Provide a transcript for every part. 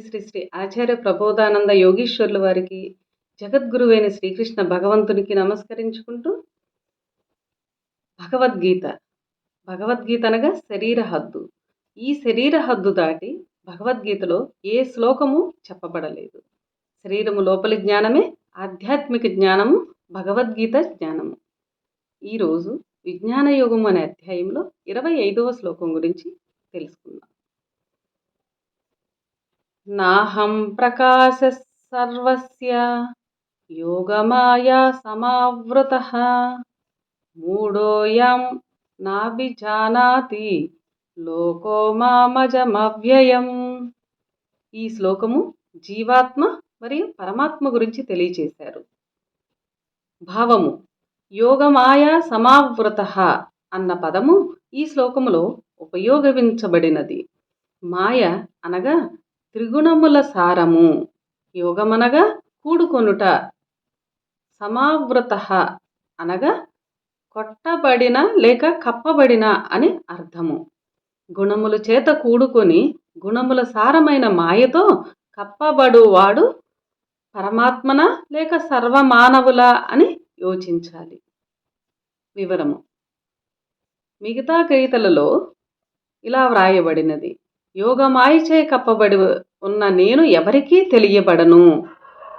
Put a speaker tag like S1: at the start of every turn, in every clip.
S1: శ్రీ శ్రీ ఆచార్య ప్రబోధానంద యోగీశ్వరుల వారికి జగద్గురువైన శ్రీకృష్ణ భగవంతునికి నమస్కరించుకుంటూ భగవద్గీత. భగవద్గీత అనగా శరీర హద్దు. ఈ శరీర హద్దు దాటి భగవద్గీతలో ఏ శ్లోకము చెప్పబడలేదు. శరీరము లోపలి జ్ఞానమే ఆధ్యాత్మిక జ్ఞానము భగవద్గీత జ్ఞానము. ఈరోజు విజ్ఞాన యోగం అనే అధ్యాయంలో ఇరవై ఐదవ శ్లోకం గురించి తెలుసుకుందాం. నాహం ప్రకాశ సర్వస్య యోగమాయా సమావృత మూఢోయం నాభిజానాతి లోకో మామజమవ్యయం. ఈ శ్లోకము జీవాత్మ మరియు పరమాత్మ గురించి తెలియచేశారు. భావము యోగమాయా సమావృత అన్న పదము ఈ శ్లోకములో ఉపయోగించబడినది మాయ అనగా త్రిగుణముల సారము. యోగమనగా కూడుకొనుట. సమావృత అనగా కొట్టబడిన లేక కప్పబడిన అని అర్థము. గుణముల చేత కూడుకొని గుణముల సారమైన మాయతో కప్పబడువాడు పరమాత్మన లేక సర్వమానవుల అని యోచించాలి. వివరము. మిగతా కవితలలో ఇలా వ్రాయబడినది. యోగమాయచే కప్పబడి ఉన్న నేను ఎవరికీ తెలియబడను.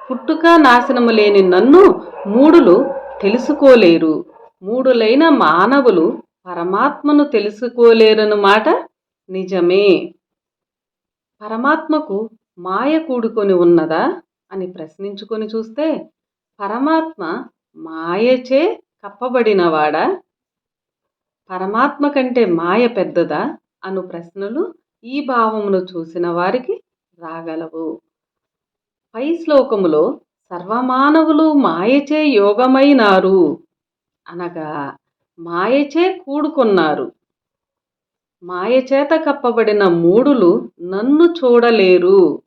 S1: పుట్టుక నాశనము లేని నన్ను మూడులు తెలుసుకోలేరు. మూడులైన మానవులు పరమాత్మను తెలుసుకోలేరను మాట నిజమే. పరమాత్మకు మాయ కూడుకొని ఉన్నదా అని ప్రశ్నించుకొని చూస్తే పరమాత్మ మాయచే కప్పబడినవాడా? పరమాత్మ కంటే మాయ పెద్దదా? అను ప్రశ్నలు ఈ భావమును చూసిన వారికి రాగలవు. పై శ్లోకములో సర్వమానవులు మాయచే యోగమైనారు. అనగా మాయచే కూడుకున్నారు. మాయచేత కప్పబడిన మూడులు నన్ను చూడలేరు.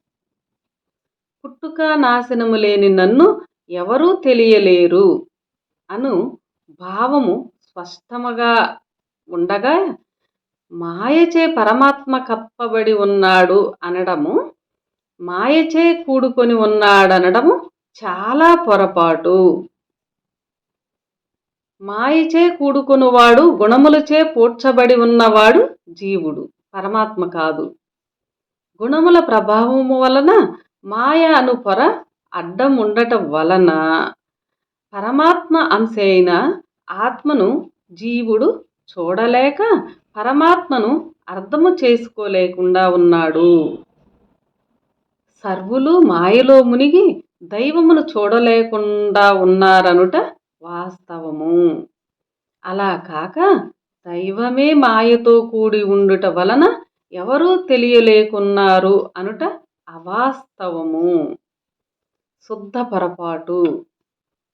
S1: పుట్టుక నాశనము లేని నన్ను ఎవరూ తెలియలేరు. అను భావము స్పష్టముగా ఉండగా మాయచే పరమాత్మ కప్పబడి ఉన్నాడు అనడము మాయచే కూడుకొని ఉన్నాడనడము చాలా పొరపాటు. మాయచే కూడుకొనువాడు గుణములచే పూడ్చబడి ఉన్నవాడు జీవుడు పరమాత్మ కాదు. గుణముల ప్రభావము వలన మాయ అను పొర అడ్డం ఉండటం వలన పరమాత్మ అంశైన ఆత్మను జీవుడు చూడలేక పరమాత్మను అర్థము చేసుకోలేకుండా ఉన్నాడు. సర్వులు మాయలో మునిగి దైవమును చూడలేకుండా ఉన్నారనుట వాస్తవము. అలా కాక దైవమే మాయతో కూడి ఉండుట వలన ఎవరూ తెలియలేకున్నారు అనుట అవాస్తవము. శుద్ధ పొరపాటు.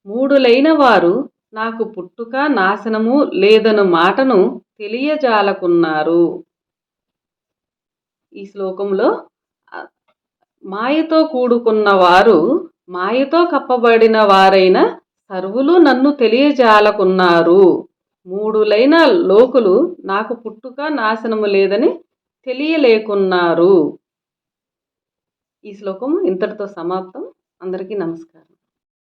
S1: మూడులైన వారు నాకు పుట్టుక నాశనము లేదను మాటను తెలియజాలకున్నారు. ఈ శ్లోకంలో మాయతో కూడుకున్న వారు మాయతో కప్పబడిన వారైన సర్వులు నన్ను తెలియజాలకున్నారు మూడులైన లోకులు నాకు పుట్టుక నాశనము లేదని తెలియలేకున్నారు. ఈ శ్లోకం ఇంతటితో సమాప్తం. అందరికీ నమస్కారం.